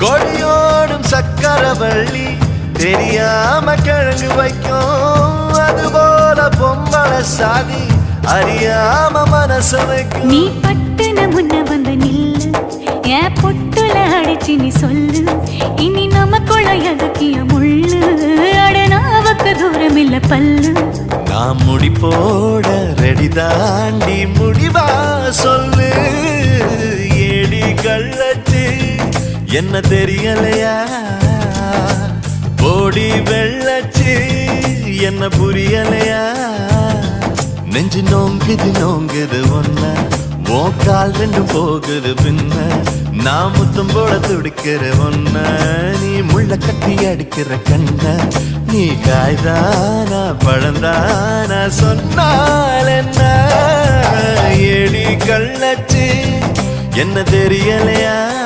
கொடியோடும் சக்கரவள்ளி தெரியாம கிழங்கு வைக்கும். அதுபோல பொம்பளை சாதி அறியாம மனச வைக்கும். நீ பட்டுன முன்ன வந்து நில்லு. என் பொட்டுல அடிச்சு நீ சொல்லு. இனி நமக்குள்ள எதுக்கிய முள்ளு. அடனாவுக்கு தூரம் இல்ல பல்லு. நான் முடி போட ரெடி தாண்டி முடிவா சொல்லு. என்ன தெரியலையா? போடி வெள்ளச்சி என்ன புரியலையா? நெஞ்சு நோங்குது நோங்குது ஒன்ன ஓ கால் ரெண்டும் போகுது பின்ன. நான் முத்தம் போல துடிக்கிற ஒன்ன நீ முள்ள கட்டி அடிக்கிற கண்ண. நீ காய்தானா பழந்தானா சொன்னால் என்ன? ஏடி கள்ளச்சி என்ன தெரியலையா?